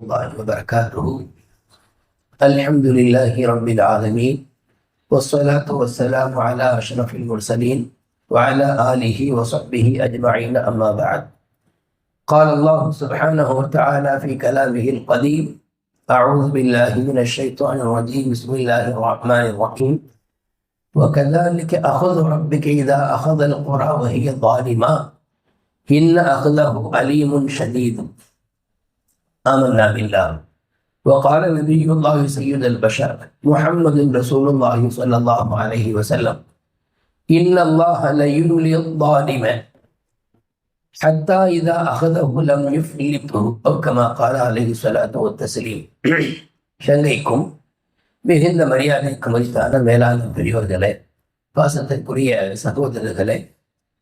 الله وبركاته. الحمد لله رب العالمين والصلاة والسلام على أشرف المرسلين وعلى آله وصحبه أجمعين أما بعد. قال الله سبحانه وتعالى في كلامه القديم أعوذ بالله من الشيطان الرجيم بسم الله الرحمن الرحيم. وكذلك أخذ ربك إذا أخذ القرى وهي ظالمة. إن أخذه أليم شديد. آمنا بالله وقال نبي الله سيد البشر محمد رسول الله صلى الله عليه وسلم إن الله ليملي الظالم حتى إذا أخذه لم يفلته أو كما قال عليه الصلاة والتسليم ஷங்கைக்கும் மிகுந்த மரியாதைக்கும் மதித்தான மேலான பெரியோர்களே பாசத்திற்குரிய சகோதரர்களே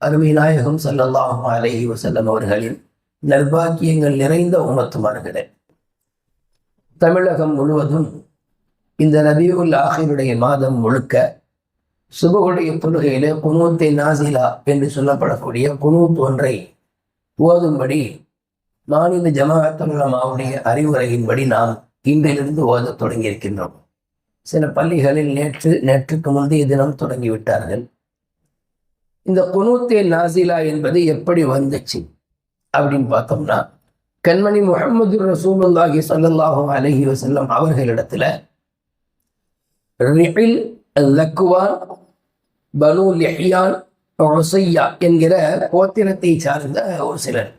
அருமை நாயகம் சல்லல்லாஹு அலைஹி வசல்லம் அவர்களின் நல்பாக்கியங்கள் நிறைந்த உமத்துமார்களே தமிழகம் முழுவதும் இந்த நபியுல் ஆஹிருடைய மாதம் முழுக்க சுபகுடைய தொழுகையிலே குனூத்தை நாசிலா என்று சொல்லப்படக்கூடிய குனூத் ஒன்றை ஓதும்படி மாநில ஜமாஅத்துலமாவுடைய அறிவுரையின்படி நாம் இன்றிலிருந்து ஓதத் தொடங்கியிருக்கின்றோம். சில பள்ளிகளில் நேற்று நேற்றுக்கு முந்தைய தினம் தொடங்கிவிட்டார்கள். இந்த குனூத்தே நாசிலா என்பது எப்படி வந்துச்சு? அப்படின்னு பார்த்தோம்னா கண்மணி முகமது ரசூலுல்லாஹி சல்லாஹூ அலஹி வசல்லம் அவர்களிடத்துல ரிஹில் லக்குவான் பனு லெஹியான் ஒசையா என்கிற கோத்திரத்தை சார்ந்த ஒரு சிலர்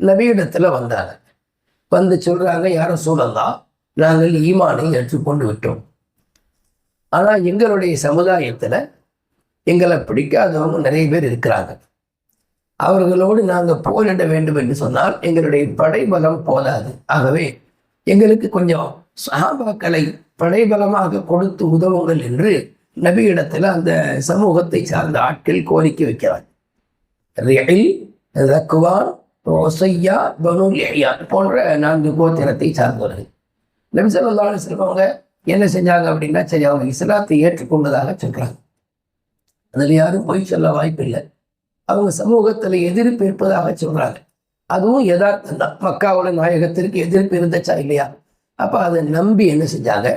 நபியிடத்துல வந்தாங்க. வந்து சொல்றாங்க யாரும் சூழல்லா நாங்கள் ஈமானை ஏற்றுக்கொண்டு விட்டோம். ஆனால் எங்களுடைய சமுதாயத்தில் எங்களை பிடிக்காதவங்க நிறைய பேர் இருக்கிறாங்க. அவர்களோடு நாங்கள் போரிட வேண்டும் என்று சொன்னால் எங்களுடைய படைபலம் போதாது. ஆகவே எங்களுக்கு கொஞ்சம் சஹாபாக்களை படைபலமாக கொடுத்து உதவுங்கள் என்று நபியிடத்தில் அந்த சமூகத்தை சார்ந்த ஆட்கள் கோரிக்கை வைக்கிறார் ஒசையா பனு போன்ற நான்கு கோத்திரத்தை சார்ந்தவர்கள். நபி சொல்லா அவங்க என்ன செஞ்சாங்க அப்படின்னா சரி அவங்க இஸ்லாத்தை ஏற்றுக்கொண்டதாக சொல்றாங்க. அதில் யாரும் பொய் சொல்ல வாய்ப்பில்லை. அவங்க சமூகத்தில் எதிர்ப்பு இருப்பதாக சொல்கிறாங்க அதுவும் யதார்த்தம் தான் மக்காவோட நாயகத்திற்கு எதிர்ப்பு இருந்துச்சா இல்லையா? அப்போ அதை நம்பி என்ன செஞ்சாங்க?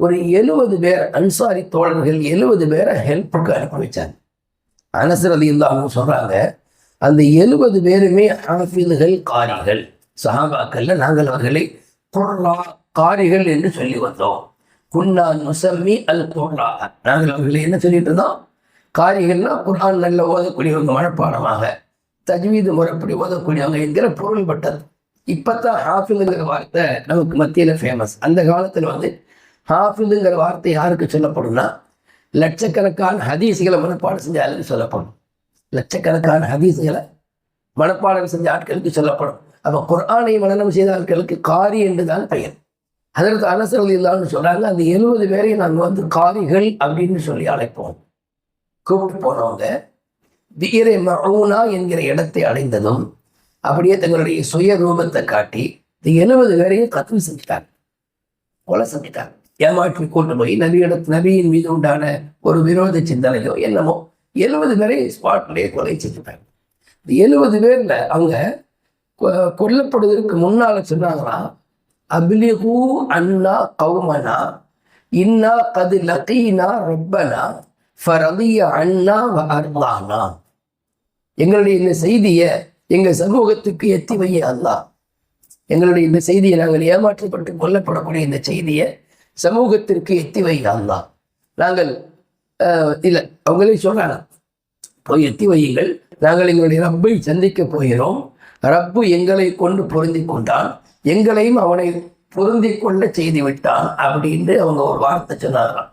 ஒரு எழுபது பேர் அன்சாரி தோழர்கள் எழுபது பேரை ஹெல்ப்புக்கு அனுப்பி வச்சாங்க. அனசரதி இல்லாமல் சொல்கிறாங்க அந்த எழுபது பேருமே ஹாஃபிதுகள் காரிகள். சஹாபாக்கள்ல நாங்கள் அவர்களை குர்லா காரிகள் என்று சொல்லி வந்தோம். குன்னா நுசம்மி அல் குர்லா நாங்கள் அவர்களை என்ன சொல்லிட்டு இருந்தோம்? காரிகள்னா குரான் நல்ல ஓதக்கூடியவங்க மனப்பாடமாக தஜ்வீது முறைப்படி ஓதக்கூடியவங்க என்கிற பொருள்பட்டது இப்போத்தான் ஹாஃபிதுங்கிற வார்த்தை நமக்கு மத்தியில் ஃபேமஸ் அந்த காலத்தில் வந்து ஹாஃபிதுங்கிற வார்த்தை யாருக்கு சொல்லப்படும்னா லட்சக்கணக்கான ஹதீஸுகளை மனப்பாடம் செஞ்ச ஆளுக்கு சொல்லப்படும். லட்சக்கணக்கான ஹதீஸுகளை மனப்பாடம் செஞ்ச ஆட்களுக்கு சொல்லப்படும். அப்போ குரானை மனநம் செய்த ஆட்களுக்கு காரி என்று தான் பெயர். அதற்கு அரசர்கள் இல்லாமல் சொல்கிறாங்க அந்த எழுபது பேரையும் நாங்கள் வந்து காரிகள் அப்படின்னு சொல்லி அழைப்போம். கூப்பிட்டு போனவங்க தீரை மவுனா என்கிற இடத்தை அடைந்ததும் அப்படியே தங்களுடைய சுய ரூபத்தை காட்டி இந்த எழுபது பேரையும் கத்து செஞ்சுட்டாங்க. கொலை செஞ்சுட்டாங்க. ஏமாற்றி கொண்டு போய் நபியிடத்து நபியின் மீது உண்டான ஒரு விரோத சிந்தனையோ என்னமோ எழுபது பேரை ஸ்பாட்லேயே கொலை செஞ்சுட்டாங்க. இந்த எழுபது பேரில் அவங்க கொல்லப்படுவதற்கு முன்னால சொன்னாங்கன்னா அபிலிஹூ அண்ணா கௌமனா இன்னா கது லக்கீனா ரப்பனா ஃபரதிய அண்ணா அர்லானா எங்களுடைய இந்த செய்தியை எங்கள் சமூகத்துக்கு எத்தி வைய அல்லா எங்களுடைய இந்த செய்தியை நாங்கள் ஏமாற்றப்பட்டு கொல்லப்படக்கூடிய இந்த செய்தியை சமூகத்திற்கு எத்தி வை அல்லா நாங்கள் இல்லை அவங்களே சொல்கிறாங்க போய் எத்தி வையுங்கள். நாங்கள் எங்களுடைய ரப்பை சந்திக்க போகிறோம். ரப்பு எங்களை கொண்டு பொருந்தி கொண்டான். எங்களையும் அவனை பொருந்தி கொள்ள செய்து விட்டான். அப்படின்னு அவங்க ஒரு வார்த்தை சொன்னாராம்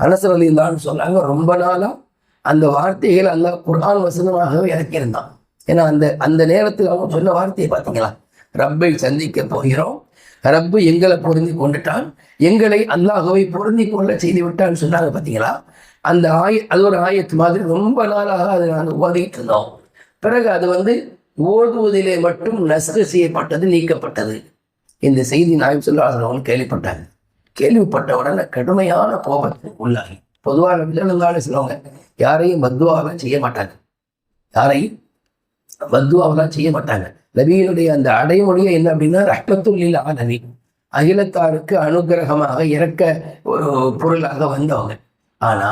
அனசர் அலி இல்லான்னு சொன்னாங்க ரொம்ப நாளாக அந்த வார்த்தைகள் அல்ல குரான் வசனமாகவே இறக்கியிருந்தான். ஏன்னா அந்த அந்த நேரத்தில் அவங்க சொன்ன வார்த்தையை பார்த்தீங்களா? ரப்பை சந்திக்க போகிறோம். ரப்பு எங்களை பொருந்தி கொண்டுட்டான். எங்களை அல்லாஹவை பொருந்தி கொள்ள செய்து விட்டான்னு சொன்னாங்க பார்த்தீங்களா? அந்த ஆய அது ஒரு ஆயத்து மாதிரி ரொம்ப நாளாக அதை நாங்கள் ஓதிட்டு இருந்தோம். பிறகு அது வந்து ஓதுவதிலே மட்டும் நசுக செய்யப்பட்டது நீக்கப்பட்டது. இந்த செய்தி நாயம் சொல்லாதவங்க கேள்விப்பட்டாங்க. கேள்விப்பட்ட உடனே கடுமையான கோபத்துக்கு உள்ளாகி. பொதுவாக வில்லனுங்கால சொல்லுவாங்க யாரையும் பத்துவாக செய்ய மாட்டாங்க. யாரையும் பத்துவாவெல்லாம் செய்ய மாட்டாங்க. நபியினுடைய அந்த அடைமொழியை என்ன அப்படின்னா ரஹ்மத்துல்லில் ஆனவி அகிலத்தாருக்கு அனுகிரகமாக இறக்க ஒரு பொருளாக வந்தவங்க. ஆனா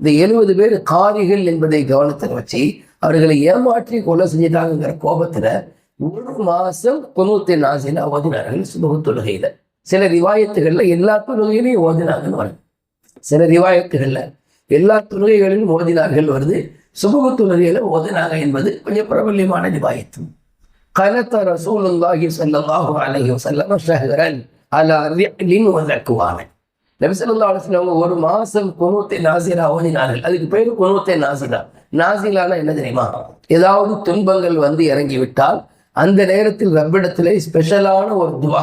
இந்த எழுபது பேர் காரிகள் என்பதை கவனத்தில் வச்சு அவர்களை ஏமாற்றி கொலை செஞ்சிட்டாங்கிற கோபத்துல ஒரு மாசம் குனூத்தி நாசில ஓதினார்கள் சுபகு சில ரிவாயத்துகளில் எல்லா தொழுகையிலையும் ஓதினாங்கன்னு வரும் சில ரிவாயத்துகளில் எல்லா தொழுகைகளிலும் ஓதினார்கள் வருது சுபகு தொழுகையில ஓதினாங்க என்பது கொஞ்சம் பிரபல்யமான ரிவாயத்து கலத்த ரசூலுல்லாஹி சல்லாஹு அலஹி வஸல்லம் ஷஹரன் அல ரிஅலின் வதக்குவான. நபி அவங்க ஒரு மாசம் குணத்தை நாசிலா ஓதினார்கள். அதுக்கு பேர் குனூத்தை நாசிலா. நாசிலானா என்ன தெரியுமா? ஏதாவது துன்பங்கள் வந்து இறங்கி விட்டால் அந்த நேரத்தில் ரப்பிடத்திலே ஸ்பெஷலான ஒரு துவா.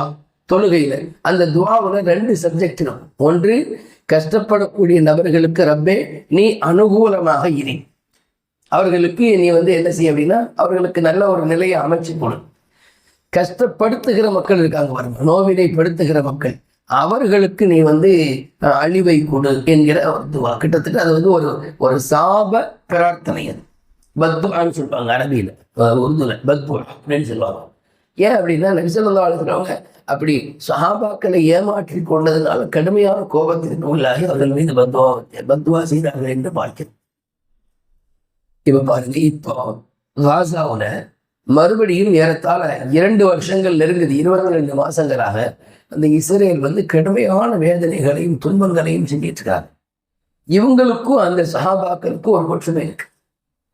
தொழுகையில். அந்த துவாவில் ரெண்டு சப்ஜெக்ட் இருக்கும் ஒன்று கஷ்டப்படக்கூடிய நபர்களுக்கு ரப்பே நீ அனுகூலமாக இரு. அவர்களுக்கு நீ வந்து என்ன செய்ய அப்படின்னா அவர்களுக்கு நல்ல ஒரு நிலையை அமைச்சு கொடு. கஷ்டப்படுத்துகிற மக்கள் இருக்காங்க பாருங்க. நோவினை படுத்துகிற மக்கள். அவர்களுக்கு நீ வந்து அழிவை கொடு என்கிற ஒரு துவா. கிட்டத்தட்ட அது வந்து ஒரு ஒரு சாப பிரார்த்தனை அது. பத்வான்னு சொல்லுவாங்க அரபியில். உருதுல. பத்வா அப்படின்னு சொல்லுவாங்க. ஏன் அப்படின்னா நபிசல்லா அப்படி சஹாபாக்களை ஏமாற்றி கொண்டதுனால கடுமையான கோபத்திற்கு உள்ளாகி அவர்கள் மீது பத்வா பத்வா செய்தார்கள் என்று பார்க்கிறோம். இப்ப பாருங்க இப்போ காசாவுல மறுபடியும் ஏறத்தாழ இரண்டு வருஷங்கள் நெருங்குது இருபத்தி ரெண்டு மாசங்களாக அந்த இஸ்ரேல் வந்து கடுமையான வேதனைகளையும் துன்பங்களையும் செஞ்சிட்டு இருக்காங்க. இவங்களுக்கும் அந்த சஹாபாக்களுக்கும் ஒரு ஒற்றுமை இருக்கு.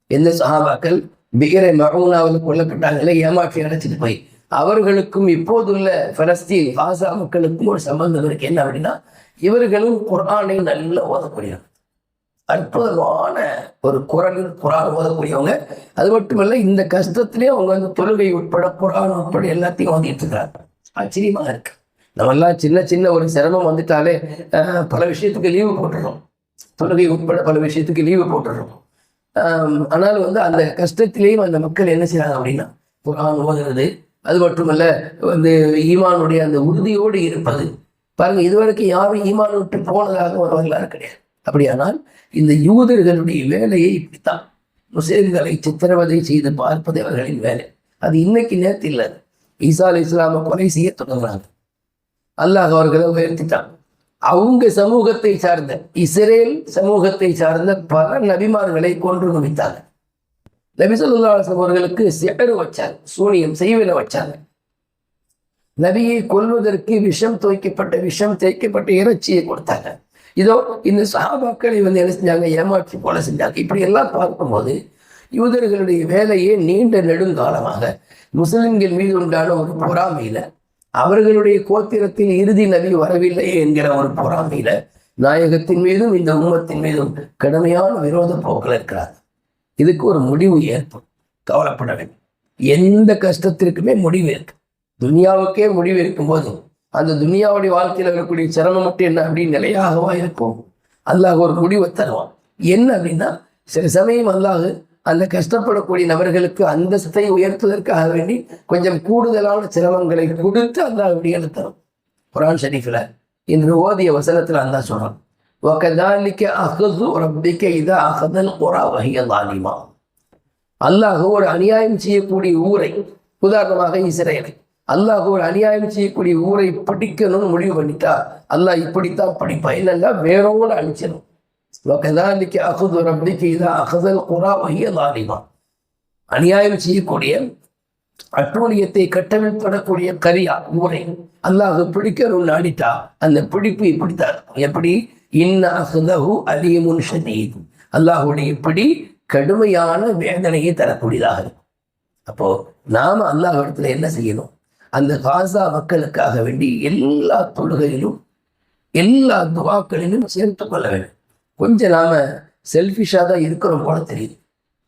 எந்த சஹாபாக்கள்? பிகரை மகூனாவில் கொல்லப்பட்டாங்களே ஏமாற்றி அடைச்சிட்டு போய் அவர்களுக்கும் இப்போதுள்ள பலஸ்தீன் காசா மக்களுக்கும் ஒரு சம்பந்தம் இருக்கு. என்ன அப்படின்னா இவர்களும் குரானை நல்லா ஓதக்கூடியவங்க. அற்புதமான ஒரு குரலில் குரான் ஓதக்கூடியவங்க. அது மட்டுமல்ல இந்த கஷ்டத்திலே அவங்க வந்து தொழுகை உட்பட குரான் உட்பட எல்லாத்தையும் ஓதிட்டு இருக்கிறாங்க ஆச்சரியமா இருக்கு. நம்மெல்லாம் சின்ன சின்ன ஒரு சிரமம் வந்துட்டாலே பல விஷயத்துக்கு லீவு போட்டுறோம். தொழுகை உட்பட பல விஷயத்துக்கு லீவு போட்டுடுறோம் ஆனால் வந்து அந்த கஷ்டத்திலேயும் அந்த மக்கள் என்ன செய்யறாங்க அப்படின்னா குரான் ஓதுறது அது மட்டுமல்ல வந்து ஈமானுடைய அந்த உறுதியோடு இருப்பது. பாருங்க இதுவரைக்கும் யாரும் ஈமான் விட்டு போனதாக ஒரு வரலாறு கிடையாது. அப்படியானால் இந்த யூதர்களுடைய வேலையை இப்படித்தான். முஸ்லிம்களை சித்திரவதை செய்து பார்ப்பது அவர்களின் வேலை. அது இன்னைக்கு நேரத்தில் இல்லை. ஈசா அலி இஸ்லாமை கொலை செய்ய தொடங்குறாங்க. அல்லாஹ் அவர்களை உயர்த்திட்டான். அவங்க சமூகத்தை சார்ந்த இஸ்ரேல் சமூகத்தை சார்ந்த பல நபிமார்களை கொன்று குவித்தாங்க. நபி அவர்களுக்கு சிகர் வச்சாங்க சூனியம் செய்வில வச்சாங்க நபியை கொல்வதற்கு விஷம் துவைக்கப்பட்ட விஷம் தேய்க்கப்பட்ட இறைச்சியை கொடுத்தாங்க. இதோ இந்த சஹாபாக்களை வந்து என்ன செஞ்சாங்க? ஏமாற்றி போல செஞ்சாங்க. இப்படி எல்லாம் பார்க்கும்போது யூதர்களுடைய வேலையே நீண்ட நெடுங்காலமாக. முஸ்லிம்கள் மீது உண்டான ஒரு பொறாமையில அவர்களுடைய கோத்திரத்தில் இறுதி நபி வரவில்லையே என்கிற ஒரு பொறாமையில நாயகத்தின் மீதும் இந்த உம்மத்தின் மீதும் கடுமையான விரோத போக்கில் இருக்கிறார் இதுக்கு ஒரு முடிவு ஏற்படும். கவலைப்பட வேண்டும். எந்த கஷ்டத்திற்குமே முடிவு இருக்கு துனியாவுக்கே முடிவு இருக்கும்போது அந்த துனியாவுடைய வாழ்க்கையில் இருக்கக்கூடிய சிரமம் மட்டும் என்ன அப்படின்னு நிலையாகவா இருக்கும். அல்லாஹ் ஒரு முடிவை தருவான். என்ன அப்படின்னா சில சமயம் அல்லாஹ் அந்த கஷ்டப்படக்கூடிய நபர்களுக்கு அந்தஸ்தை உயர்த்துவதற்காக வேண்டி கொஞ்சம் கூடுதலான சிரமங்களை கொடுத்து அல்லாஹ் விடியலை தரும். குரான் ஷரீஃபில் இன்று ஓதிய வசனத்தில் அல்லாஹ் சொல்கிறான் வகதாலிக்க அகது ரப்பிக்க இதா அகதல் குரா வகைய தாலிமா அல்லாஹ் ஒரு அநியாயம் செய்யக்கூடிய ஊரை உதாரணமாக இஸ்ரேலை. அல்லாஹ் ஒரு அநியாயம் செய்யக்கூடிய ஊரை பிடிக்கணும்னு முடிவு பண்ணிட்டா அல்லாஹ் இப்படித்தான் பிடிப்பான். இல்லைன்னா வேறோட அழிச்சிடும் வகதாலிக்க அகது ரப்பிக்க இதா அகதல் குரா வகைய தாலிமா அநியாயம் செய்யக்கூடிய அட்டூழியத்தை கட்டமைப்படக்கூடிய கரியா ஊரை அல்லாஹ் பிடிக்கணும்னு ஆடிட்டா அந்த பிடிப்பு இப்படித்தான் எப்படி? இன்ன அலீமுன் ஷதீத். அல்லாஹுடைய இப்படி கடுமையான வேதனையை தரக்கூடியதாக இருக்கும். அப்போ நாம அல்லாஹ் இடத்துல என்ன செய்யணும்? அந்த காசா மக்களுக்காக வேண்டி எல்லா தொழுகையிலும் எல்லா துவாக்களிலும் சேர்த்து கொள்ள வேண்டும். கொஞ்சம் நாம செல்ஃபிஷாக தான் இருக்கிறோம் போல தெரியுது.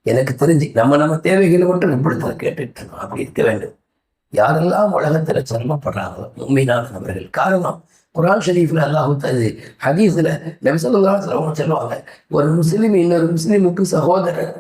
எனக்கு தெரிஞ்சு நம்ம நம்ம தேவைகளை மட்டும் இப்படித்தான் கேட்டுட்டு இருக்கோம். அப்படி இருக்க வேண்டும். யாரெல்லாம் உலகத்துல சிரமப்படுறாங்களோ உண்மையான நபர்கள் காரணம் குரான் ஷெரீஃபில் அல்லாஹ் தது ஹதீஸில் நபிசல்லா சொல்லுவாங்க ஒரு முஸ்லீம் இன்னொரு முஸ்லீமுக்கு சகோதரர்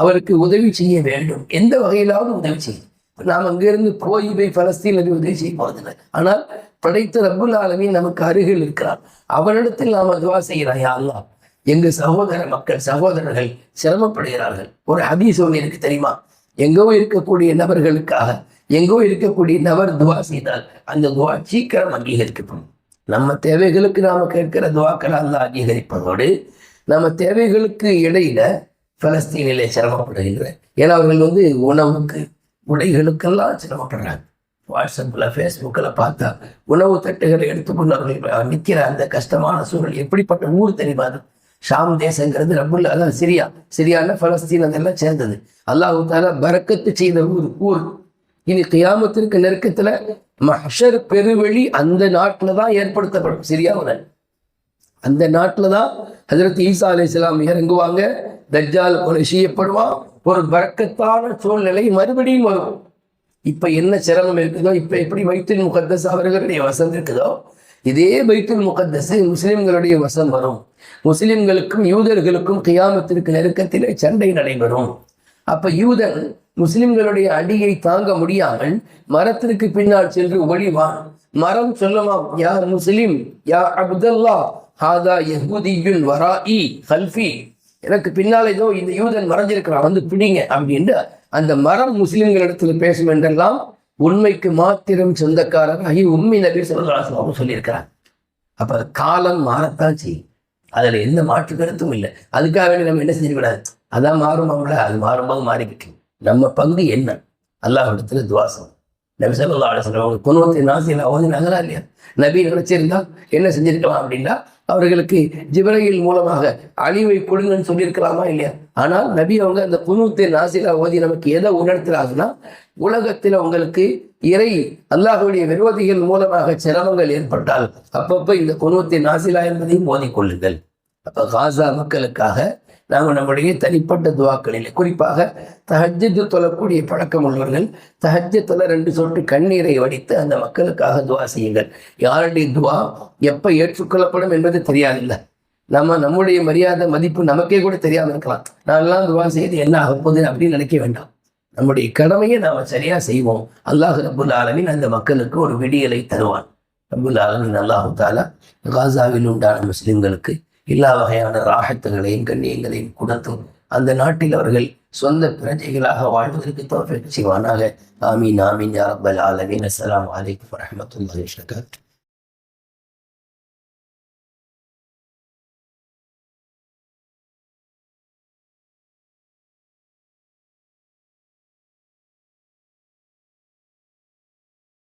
அவருக்கு உதவி செய்ய வேண்டும். எந்த வகையிலாவது உதவி செய்யும். நாம் அங்கிருந்து போய் போய் பலஸ்தீனுக்கு உதவி செய்ய போவதில்லை ஆனால் படைத்த ரப்புல் ஆலமின் நமக்கு அருகில் இருக்கிறார். அவரிடத்தில் நாம் அதுவா செய்கிறாய் அல்லாஹ் எங்க சகோதர மக்கள் சகோதரர்கள் சிரமப்படுகிறார்கள். ஒரு ஹபீஸ் ஒன்று எனக்கு தெரியுமா? எங்கோ இருக்கக்கூடிய நபர்களுக்காக எங்கோ இருக்கக்கூடிய நபர் துவா செய்தால் அந்த துவா சீக்கிரம் அங்கீகரிக்கப்படும். நம்ம தேவைகளுக்கு நாம் கேட்கிற துவாக்களை அல்ல அங்கீகரிப்பதோடு நம்ம தேவைகளுக்கு இடையில பலஸ்தீனிலே சிரமப்படுகின்ற ஏன்னா அவர்கள் வந்து உணவுக்கு உடைகளுக்கெல்லாம் சிரமப்படுறாங்க. வாட்ஸ்அப்பில் ஃபேஸ்புக்கில் பார்த்தா உணவு தட்டுகளை எடுத்துக்கொண்டு அவர்கள் நிற்கிற அந்த கஷ்டமான சூழல் எப்படிப்பட்ட ஊர் தெரியுமா அது? ஷாம் தேசங்கிறது ரப்புல் அதான் சிரியா. சிரியாவில் பலஸ்தீன் அதெல்லாம் சேர்ந்தது. அல்லாஹு தாலா பறக்கத்து செய்த ஊர் ஊர். இனி கியாமத்திற்கு நெருக்கத்துல மஹர் பெருவெளி அந்த நாட்டில் தான் ஏற்படுத்தப்படும் சிரியாவில் அந்த நாட்டில் தான் ஹசரத் ஈசா அலி இஸ்லாம் இறங்குவாங்க தஜ்ஜால் கொலை செய்யப்படுவான் ஒரு வரக்கத்தான சூழ்நிலை மறுபடியும் வரும். இப்போ என்ன சிரமம் இருக்குதோ இப்போ எப்படி பைத்துல் முகத்தஸ் அவர்களுடைய வசம் இருக்குதோ இதே பைத்துல் முகத்தஸ் முஸ்லிம்களுடைய வசம் வரும். முஸ்லிம்களுக்கும் யூதர்களுக்கும் கியாமத்திற்கு நெருக்கத்திலே சண்டை நடைபெறும். அப்போ யூதன் முஸ்லிம்களுடைய அடியை தாங்க முடியாமல் மரத்திற்கு பின்னால் சென்று ஒளிவான். மரம் சொல்லலாம் யா முஸ்லிம் யா அப்துல்லா ஹாதா யஹூதியுன் வராஇ ஹல்ஃபி எனக்கு பின்னால் ஏதோ இந்த யூதன் மறைஞ்சிருக்கிறான் வந்து பிடிங்க அப்படின்ட்டு அந்த மரம் முஸ்லிம்களிடத்தில் பேசும் என்றெல்லாம் உண்மைக்கு மாத்திரம் சொந்தக்காரர் ஐயோ உண்மை நபி சொல்லலாம் சொல்லியிருக்கிறார். அப்ப காலம் மாறத்தான் செய்யும். அதுல எந்த மாற்று கருத்தும் இல்லை. அதுக்காக வேண்டி நம்ம என்ன செஞ்சிடக்கூடாது அதான் மாறும் அவங்கள அது மாறும்போது மாறிக்கிட்டு. நம்ம பங்கு என்ன? அல்லாஹிடத்துல துவாசம் நபி சொல்லா அலுவலம் அவங்க குணத்தை நாசியில் ஓதினாங்களா இல்லையா? நபி நினைச்சிருந்தா என்ன செஞ்சிருக்கலாம் அப்படின்னா அவர்களுக்கு ஜிபரையில் மூலமாக அழிவை கொடுங்கன்னு சொல்லியிருக்கலாமா இல்லையா? ஆனால் நபி அவங்க அந்த குணத்தை நாசிலா ஓதி நமக்கு எதை உணர்த்துறாங்கன்னா உலகத்தில் உங்களுக்கு இறை அல்லாஹுடைய விரோதிகள் மூலமாக சிரமங்கள் ஏற்பட்டால் அப்பப்போ இந்த குணத்தை நாசிலா என்பதையும் ஓதிக்கொள்ளுங்கள் அப்போ காசா மக்களுக்காக நாங்கள் நம்முடைய தனிப்பட்ட துவாக்களில் குறிப்பாக தஹஜத்து தொழக்கூடிய பழக்கம் உள்ளவர்கள் தஹஜத்துல ரெண்டு சொட்டு கண்ணீரை வடித்து அந்த மக்களுக்காக துவா செய்யுங்கள். யாருடைய துவா எப்போ ஏற்றுக்கொள்ளப்படும் என்பது தெரியாதில்லை. நம்ம நம்முடைய மரியாதை மதிப்பு நமக்கே கூட தெரியாமல் இருக்கலாம். நான்லாம் துவா செய்து என்ன ஆக போகுது அப்படின்னு நினைக்க வேண்டாம். நம்முடைய கடமையை நாம் சரியா செய்வோம். அல்லாஹ் ரபுல் ஆலமின் அந்த மக்களுக்கு ஒரு விடியலை தருவான். ரபுல் ஆலமின் அல்லாஹு தாலா காசாவில் உண்டான முஸ்லிம்களுக்கு எல்லா வகையான ராகத்துகளையும் கண்ணியங்களையும் கொடுத்தும் அந்த நாட்டில் அவர்கள் சொந்த பிரஜைகளாக வாழ்வதற்கு தோற்று செய்வானாக. ஆமீன் ஆமீன் யாரப்பல் ஆலமீன். அஸ்லாம் வலைக்கம் வரஹ்மத்துல்லாஹி